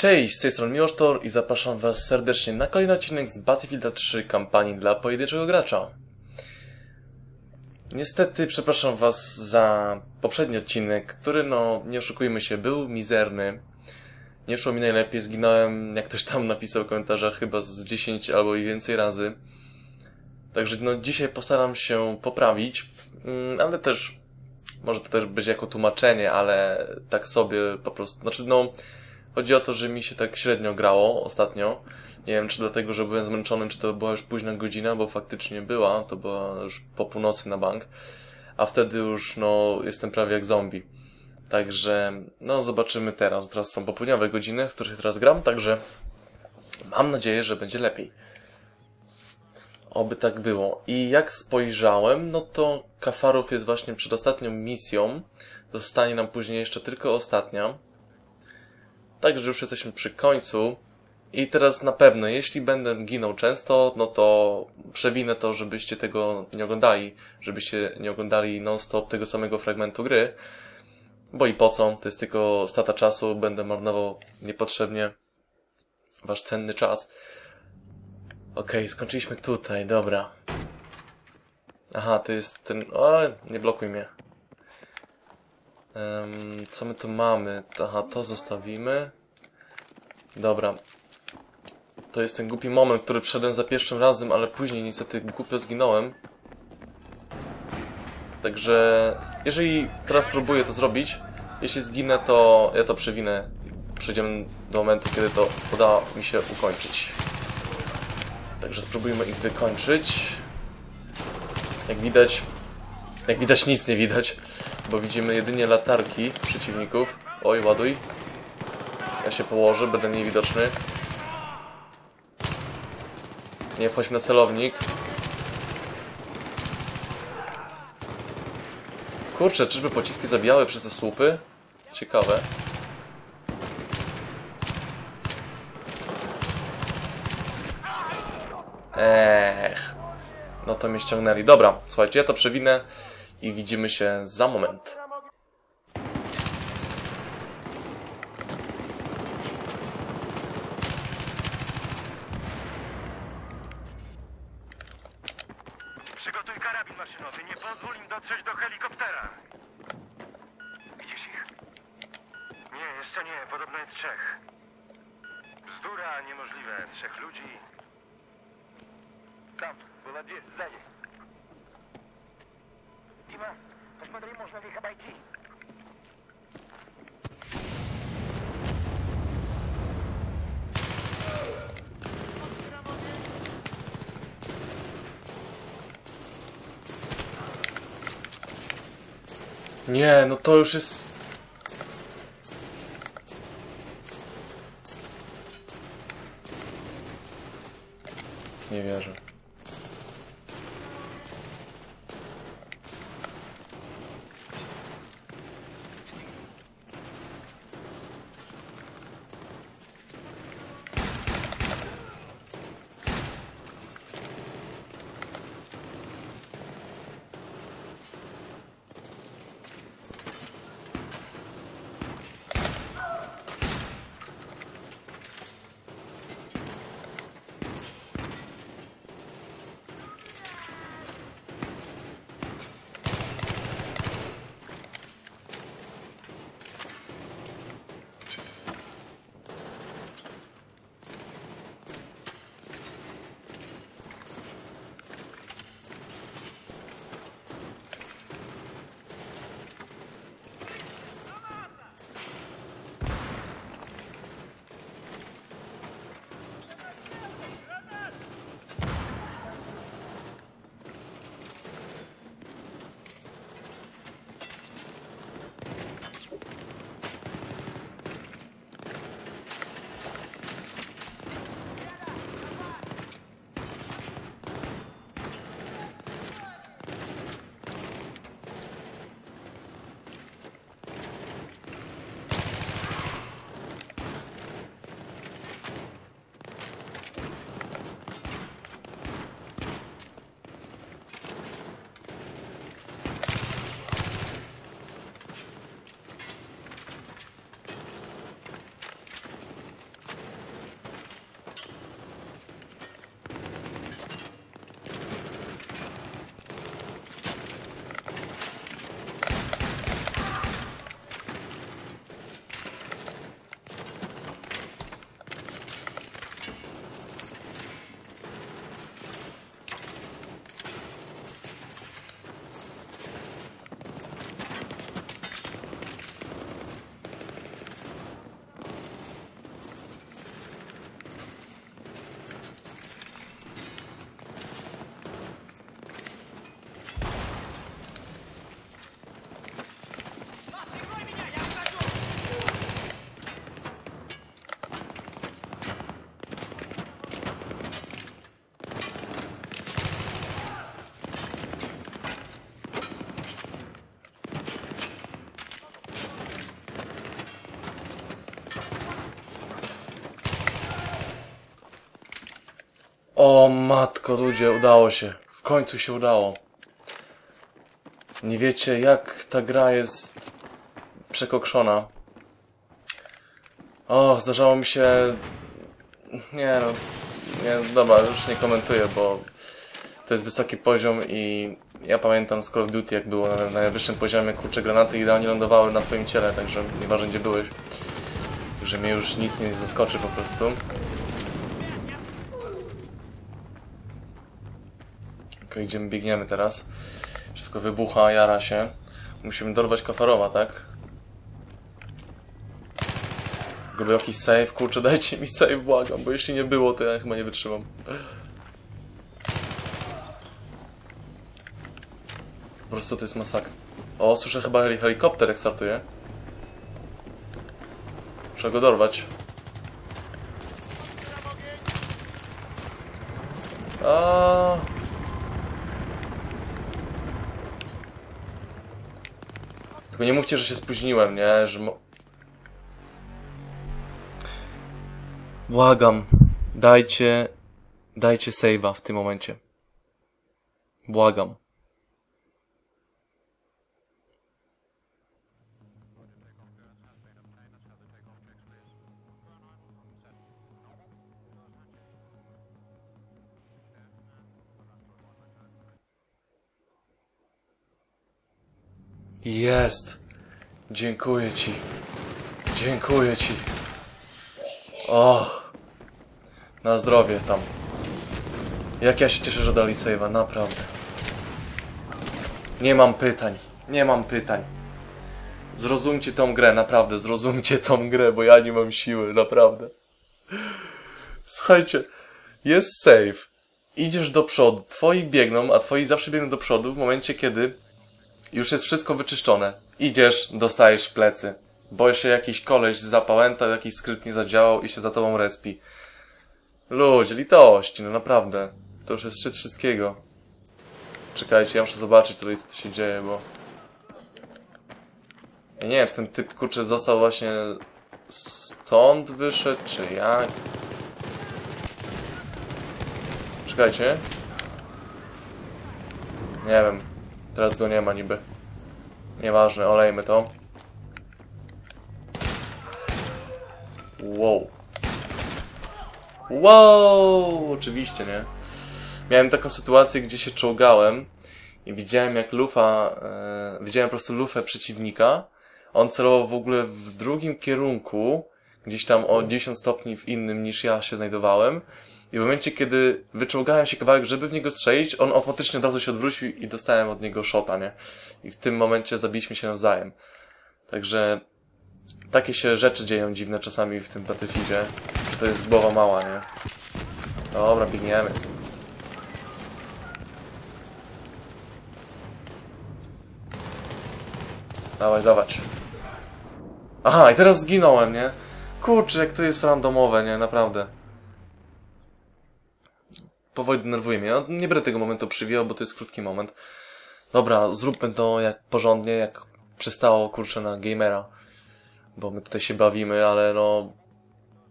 Cześć, z tej strony Miłosztor i zapraszam Was serdecznie na kolejny odcinek z Battlefield 3 kampanii dla pojedynczego gracza. Niestety przepraszam Was za poprzedni odcinek, który no, nie oszukujmy się, był mizerny. Nie szło mi najlepiej, zginąłem, jak ktoś tam napisał w komentarzach, chyba z 10 albo i więcej razy. Także no, dzisiaj postaram się poprawić, mm, ale też może to też być jako tłumaczenie, ale tak sobie po prostu, znaczy no, chodzi o to, że mi się tak średnio grało ostatnio. Nie wiem, czy dlatego, że byłem zmęczony, czy to była już późna godzina, bo faktycznie była, to była już po północy na bank, a wtedy już, no, jestem prawie jak zombie. Także, no, zobaczymy teraz. Teraz są popołudniowe godziny, w których teraz gram, także mam nadzieję, że będzie lepiej. Oby tak było. I jak spojrzałem, no to Kafarów jest właśnie przed ostatnią misją. Zostanie nam później jeszcze tylko ostatnia. Także już jesteśmy przy końcu. I teraz na pewno, jeśli będę ginął często, no to przewinę to, żebyście tego nie oglądali. Żebyście nie oglądali non-stop tego samego fragmentu gry. Bo i po co? To jest tylko strata czasu. Będę marnował niepotrzebnie wasz cenny czas. Okej, skończyliśmy tutaj, dobra. Aha, to jest ten... O, nie blokuj mnie. Em, co my tu mamy? Aha, to zostawimy. Dobra. To jest ten głupi moment, który przeszedłem za pierwszym razem, ale później niestety głupio zginąłem. Także jeżeli teraz próbuję to zrobić, jeśli zginę, to ja to przewinę. Przejdziemy do momentu, kiedy to uda mi się ukończyć. Także spróbujmy ich wykończyć. Jak widać, jak widać nic nie widać, bo widzimy jedynie latarki przeciwników. Oj, ładuj. Ja się położę, będę mniej widoczny. Nie wchodź na celownik. Kurczę, czyżby pociski zabijały przez te słupy? Ciekawe. Ech. No to mnie ściągnęli. Dobra, słuchajcie, ja to przewinę i widzimy się za moment. Nie, no to już jest... O matko, ludzie, udało się. W końcu się udało. Nie wiecie, jak ta gra jest przekokszona. O, zdarzało mi się... Nie no... Nie, dobra, już nie komentuję, bo to jest wysoki poziom i ja pamiętam z Call of Duty, jak było na, na najwyższym poziomie, kurcze granaty idealnie lądowały na twoim ciele, także nieważne gdzie byłeś. Że mnie już nic nie zaskoczy po prostu. Gdzie my biegniemy teraz? Wszystko wybucha, jara się. Musimy dorwać kafarowa, tak? Gdyby jakiś save, kurczę, dajcie mi save, błagam, bo jeśli nie było, to ja chyba nie wytrzymam. Po prostu to jest masakra. O, słyszę chyba heli- helikopter jak startuje. Trzeba go dorwać. A. Tylko nie mówcie, że się spóźniłem, nie? Że mo... Błagam, dajcie, dajcie save'a w tym momencie. Błagam. Jest. Dziękuję ci. Dziękuję ci. Och. Na zdrowie tam. Jak ja się cieszę, że dali save'a, naprawdę. Nie mam pytań. Nie mam pytań. Zrozumcie tą grę, naprawdę. Zrozumcie tą grę, bo ja nie mam siły, naprawdę. Słuchajcie. Jest save. Idziesz do przodu. Twoi biegną, a twoi zawsze biegną do przodu w momencie, kiedy już jest wszystko wyczyszczone. Idziesz, dostajesz plecy. Bo się jakiś koleś zapałętał, jakiś skryt nie zadziałał i się za tobą respi. Ludzie, litości, no naprawdę. To już jest szczyt wszystkiego. Czekajcie, ja muszę zobaczyć tutaj, co tu się dzieje, bo... Ja nie wiem, czy ten typ, kurczę, został właśnie stąd wyszedł, czy jak? Czekajcie. Nie wiem. Teraz go nie ma niby. Nieważne, olejmy to. Wow. Wow! Oczywiście, nie? Miałem taką sytuację, gdzie się czołgałem i widziałem jak lufa, e, widziałem po prostu lufę przeciwnika. On celował w ogóle w drugim kierunku, gdzieś tam o 10 stopni w innym niż ja się znajdowałem. I w momencie, kiedy wyczołgałem się kawałek, żeby w niego strzelić, on automatycznie od razu się odwrócił i dostałem od niego shota, nie? I w tym momencie zabiliśmy się nawzajem. Także takie się rzeczy dzieją dziwne czasami w tym Battlefieldzie. To jest głowa mała, nie? Dobra, biegniemy. Dawaj, dawać. Aha, i teraz zginąłem, nie? Kurczę, jak to jest randomowe, nie? Naprawdę. Powoli denerwuje mnie. No, nie będę tego momentu przywijał, bo to jest krótki moment. Dobra, zróbmy to jak porządnie, jak przystało, kurczę, na gamera. Bo my tutaj się bawimy, ale no...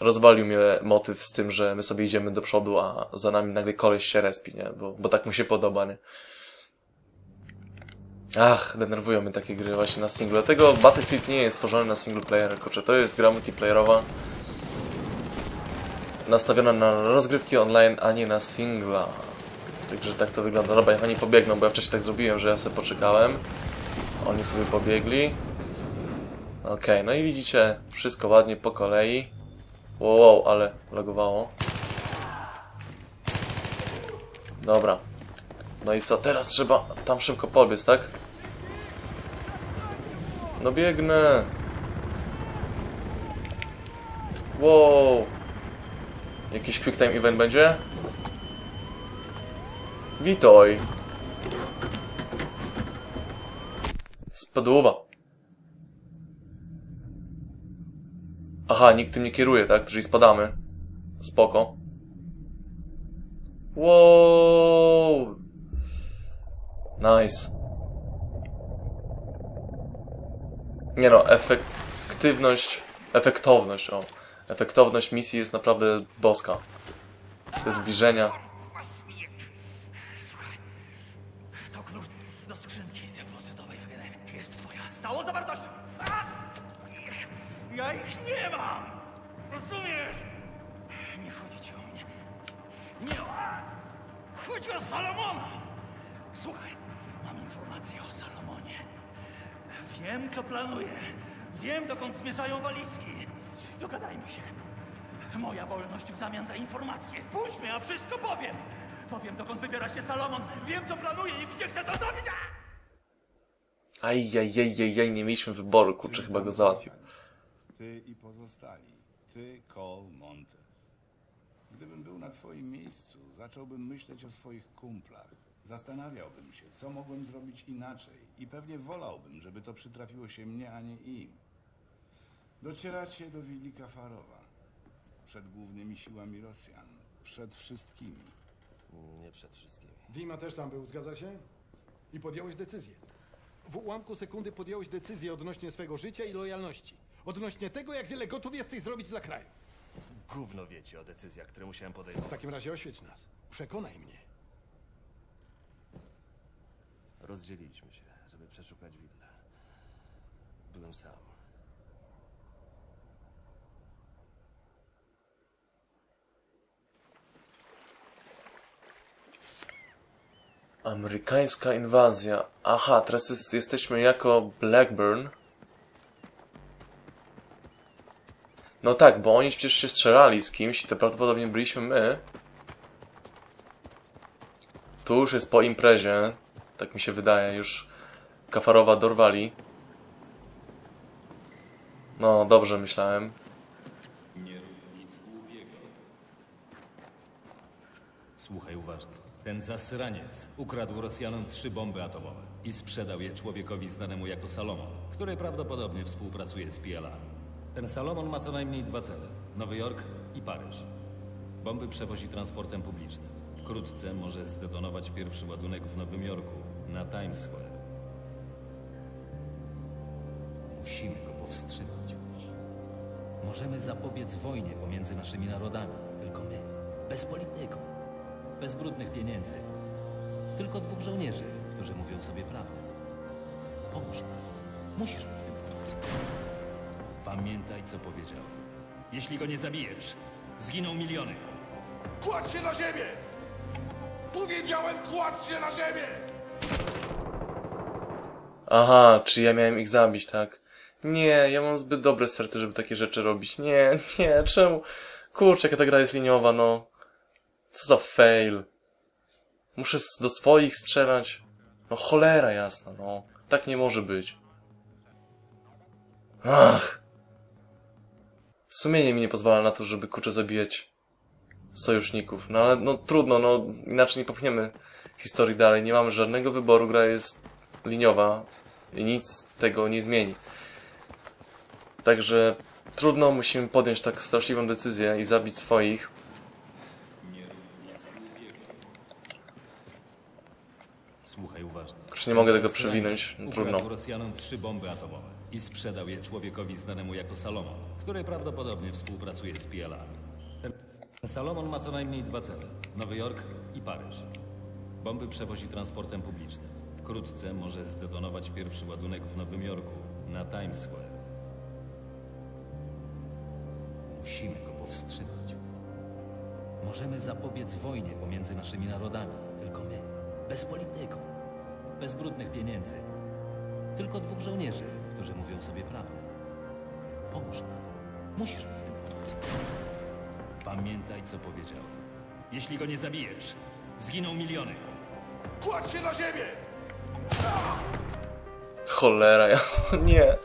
Rozwalił mnie motyw z tym, że my sobie idziemy do przodu, a za nami nagle koleś się respi, nie? Bo, bo tak mu się podoba, nie? Ach, denerwują mnie takie gry właśnie na singlu. Dlatego Battlefield nie jest stworzony na single player, kurczę. To jest gra multiplayerowa. Nastawiona na rozgrywki online, a nie na singla. Także tak to wygląda. Dobra, niech oni pobiegną, bo ja wcześniej tak zrobiłem, że ja sobie poczekałem. Oni sobie pobiegli. Okej, no i widzicie, wszystko ładnie po kolei. Wow, wow, ale logowało. Dobra. No i co, teraz trzeba tam szybko pobiec, tak? No biegnę. Wow. Jakiś quick time event będzie? Witaj. Spadłowa. Aha, nikt tym nie kieruje, tak? Czyli spadamy. Spoko. Wow. Nice. Nie no, efektywność, efektowność, o efektowność misji jest naprawdę boska. Te zbliżenia. Do skrzynki jest twoja. Ja ich nie mam! Rozumiesz? Nie chodzi ci o mnie. Nie. Chodzi o Słuchaj, mam o Salomonie. Wiem, co planuje. Wiem, dokąd zmierzają walizki. Dogadajmy się. Moja wolność w zamian za informację. Puść mnie, a wszystko powiem. Powiem, dokąd wybiera się Salomon. Wiem, co planuje i gdzie chce to zrobić. A! Ajajajajaj, nie mieliśmy wyboru, kurczę, chyba go załatwił. Ty i pozostali. Ty, Cole Montes. Gdybym był na twoim miejscu, zacząłbym myśleć o swoich kumplach. Zastanawiałbym się, co mogłem zrobić inaczej i pewnie wolałbym, żeby to przytrafiło się mnie, a nie im. Docieracie do willi Kafarowa. Przed głównymi siłami Rosjan. Przed wszystkimi. Nie przed wszystkimi. Dima też tam był, zgadza się? I podjąłeś decyzję. W ułamku sekundy podjąłeś decyzję odnośnie swego życia i lojalności. Odnośnie tego, jak wiele gotów jesteś zrobić dla kraju. Gówno wiecie o decyzjach, które musiałem W podejmować. takim razie oświeć nas. Przekonaj mnie. Rozdzieliliśmy się, żeby przeszukać willę. Byłem sam. Amerykańska inwazja. Aha, teraz jest, jesteśmy jako Blackburn. No tak, bo oni przecież się strzelali z kimś i to prawdopodobnie byliśmy my. Tu już jest po imprezie. Tak mi się wydaje, już Kafarowa dorwali. No, dobrze myślałem. Słuchaj uważnie. Ten zasraniec ukradł Rosjanom trzy bomby atomowe i sprzedał je człowiekowi znanemu jako Salomon, który prawdopodobnie współpracuje z PLA. Ten Salomon ma co najmniej dwa cele. Nowy Jork i Paryż. Bomby przewozi transportem publicznym. Wkrótce może zdetonować pierwszy ładunek w Nowym Jorku, na Times Square. Musimy go powstrzymać. Możemy zapobiec wojnie pomiędzy naszymi narodami, tylko my. Bez polityków, bez brudnych pieniędzy. Tylko dwóch żołnierzy, którzy mówią sobie prawdę. Pomóż mi. Musisz mi w tym pomóc. Pamiętaj, co powiedział. Jeśli go nie zabijesz, zginą miliony. Kładź się na ziemię! Powiedziałem, kładź się na ziemię! Aha, czy ja miałem ich zabić, tak? Nie, ja mam zbyt dobre serce, żeby takie rzeczy robić. Nie, nie, czemu? Kurczę, jaka ta gra jest liniowa, no. Co za fail. Muszę do swoich strzelać. No cholera jasna, no. Tak nie może być. Ach. Sumienie mi nie pozwala na to, żeby kurczę zabijać sojuszników. No ale no trudno, no inaczej nie popchniemy historii dalej. Nie mamy żadnego wyboru, gra jest liniowa i nic tego nie zmieni. Także trudno, musimy podjąć tak straszliwą decyzję i zabić swoich. Słuchaj uważnie. Kurczę, nie mogę tego przewinąć, no, ukradł trudno. Rosjanom trzy bomby atomowe i sprzedał je człowiekowi znanemu jako Salomon, który prawdopodobnie współpracuje z PLA. Ten Salomon ma co najmniej dwa cele. Nowy Jork i Paryż. Bomby przewozi transportem publicznym. Wkrótce może zdetonować pierwszy ładunek w Nowym Jorku, na Times Square. Musimy go powstrzymać. Możemy zapobiec wojnie pomiędzy naszymi narodami, tylko my. Bez polityków, bez brudnych pieniędzy. Tylko dwóch żołnierzy, którzy mówią sobie prawdę. Pomóż mi. Musisz mi w tym pomóc. Pamiętaj, co powiedział. Jeśli go nie zabijesz, zginą miliony. Kładź się na ziemię! Cholera jasna, nie.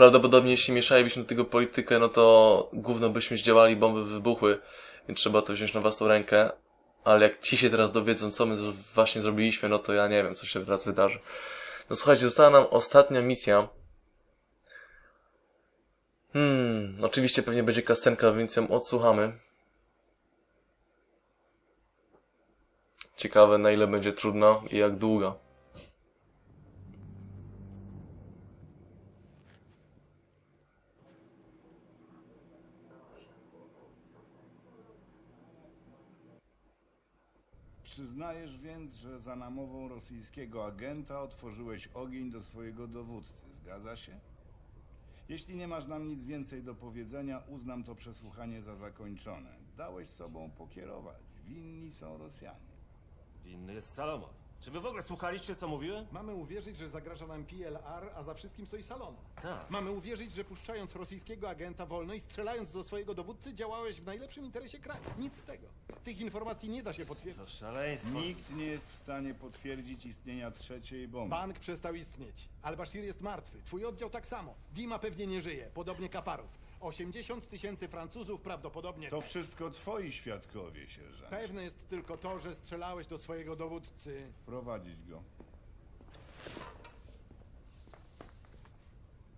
Prawdopodobnie jeśli mieszalibyśmy do tego politykę, no to gówno byśmy zdziałali, bomby wybuchły, więc trzeba to wziąć na własną rękę. Ale jak ci się teraz dowiedzą, co my właśnie zrobiliśmy, no to ja nie wiem, co się teraz wydarzy. No słuchajcie, została nam ostatnia misja. Hmm, oczywiście pewnie będzie kasenka, więc ją odsłuchamy. Ciekawe, na ile będzie trudna i jak długa. Przyznajesz więc, że za namową rosyjskiego agenta otworzyłeś ogień do swojego dowódcy, zgadza się? Jeśli nie masz nam nic więcej do powiedzenia, uznam to przesłuchanie za zakończone. Dałeś sobą pokierować. Winni są Rosjanie. Winny jest Salomon. Czy wy w ogóle słuchaliście, co mówiłem? Mamy uwierzyć, że zagraża nam PLR, a za wszystkim stoi Salomon. Tak. Mamy uwierzyć, że puszczając rosyjskiego agenta wolno i strzelając do swojego dowódcy działałeś w najlepszym interesie kraju. Nic z tego. Tych informacji nie da się potwierdzić. Co szaleństwo. Nikt nie jest w stanie potwierdzić istnienia trzeciej bomby. Bank przestał istnieć. Al-Bashir jest martwy. Twój oddział tak samo. Dima pewnie nie żyje. Podobnie Kafarów. 80 tysięcy Francuzów prawdopodobnie To też. wszystko twoi świadkowie, sierżant. Pewne jest tylko to, że strzelałeś do swojego dowódcy. Prowadzić go.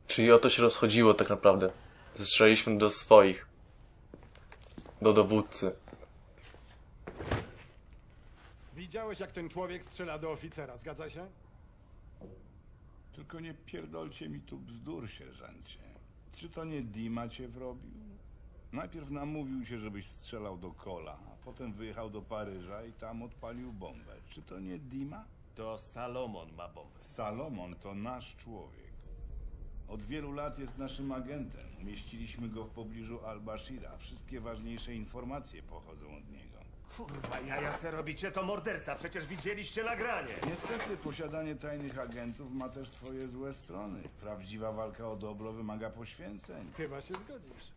Czyli o to się rozchodziło tak naprawdę. Zestrzeliśmy do swoich. Do dowódcy. Widziałeś, jak ten człowiek strzela do oficera, zgadza się? Tylko nie pierdolcie mi tu bzdur, sierżancie. Czy to nie Dima cię wrobił? Najpierw namówił się, żebyś strzelał do Kola, a potem wyjechał do Paryża i tam odpalił bombę. Czy to nie Dima? To Salomon ma bombę. Salomon to nasz człowiek. Od wielu lat jest naszym agentem. Umieściliśmy go w pobliżu Al-Bashira. Wszystkie ważniejsze informacje pochodzą od niego. Kurwa, jaja se robicie, to morderca. Przecież widzieliście nagranie. Niestety posiadanie tajnych agentów ma też swoje złe strony. Prawdziwa walka o dobro wymaga poświęceń. Chyba się zgodzisz.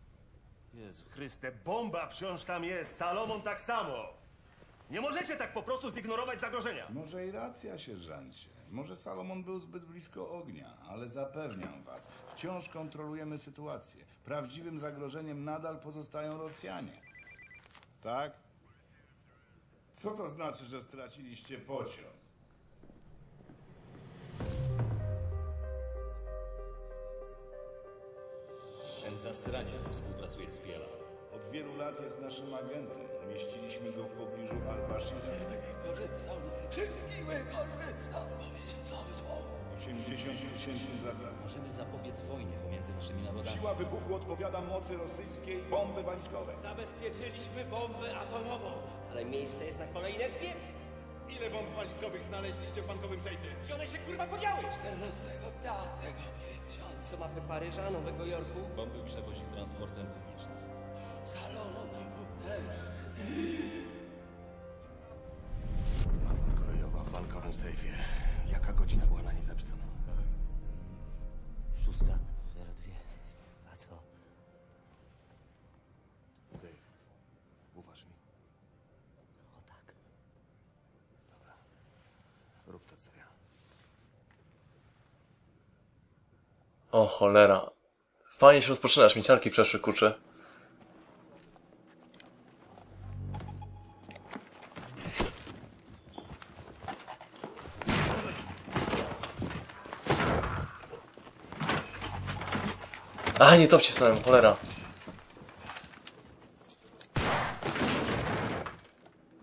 Jezu Chryste, bomba wciąż tam jest. Salomon tak samo. Nie możecie tak po prostu zignorować zagrożenia. Może i racja, sierżancie. Może Salomon był zbyt blisko ognia, ale zapewniam was, wciąż kontrolujemy sytuację. Prawdziwym zagrożeniem nadal pozostają Rosjanie. Tak? Co to znaczy, że straciliście pociąg? Ten zasraniec współpracuje z PLR. Od wielu lat jest naszym agentem. Umieściliśmy go w pobliżu Al-Bashira. 80 tysięcy zadań. Możemy zapobiec wojnie pomiędzy naszymi narodami. Siła wybuchu odpowiada mocy rosyjskiej bomby walizkowej. Zabezpieczyliśmy bombę atomową, ale miejsce jest na kolejne dwie. Ile bomb walizkowych znaleźliście w bankowym sejfie? Gdzie one się kurwa podziały? 14 dnia tego miesiąca mapy Paryża, Nowego Jorku, Bomby przewozi transportem publicznym. Salomon, Mapa kolejowa w bankowym sejfie. Ja. O cholera. Fajnie się rozpoczynasz, mieciarki przeszły, kurczę. A, nie to wcisnąłem, cholera.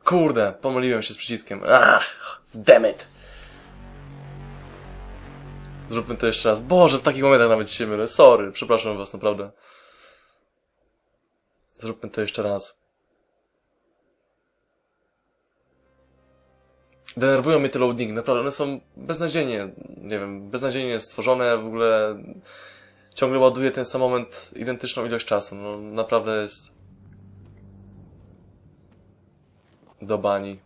Kurde, pomyliłem się z przyciskiem. Ach, damn it. Zróbmy to jeszcze raz. Boże, w takich momentach nawet się mylę. Sorry, przepraszam was, naprawdę. Zróbmy to jeszcze raz. Denerwują mnie te loadingi, naprawdę. One są beznadziejnie, nie wiem, beznadziejnie stworzone. W ogóle ciągle ładuje ten sam moment identyczną ilość czasu. No, naprawdę jest do bani.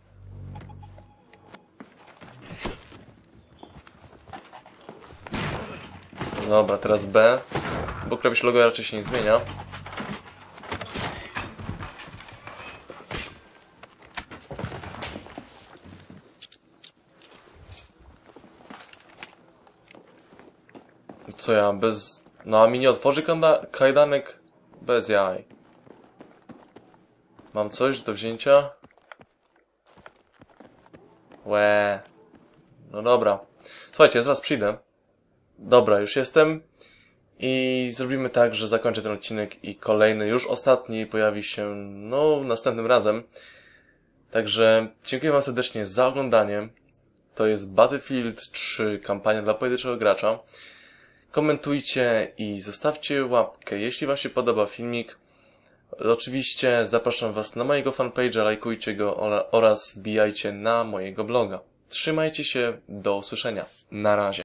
Dobra, teraz B. Bo klawisz logo raczej się nie zmienia. Co ja, bez... No a mi nie otworzy kajdanek? Bez jaj. Mam coś do wzięcia? Łe. No dobra. Słuchajcie, zaraz przyjdę. Dobra, już jestem. I zrobimy tak, że zakończę ten odcinek i kolejny, już ostatni, pojawi się, no, następnym razem. Także dziękuję Wam serdecznie za oglądanie. To jest Battlefield 3, kampania dla pojedynczego gracza. Komentujcie i zostawcie łapkę, jeśli Wam się podoba filmik. Oczywiście zapraszam Was na mojego fanpage'a, lajkujcie go oraz wbijajcie na mojego bloga. Trzymajcie się, do usłyszenia. Na razie.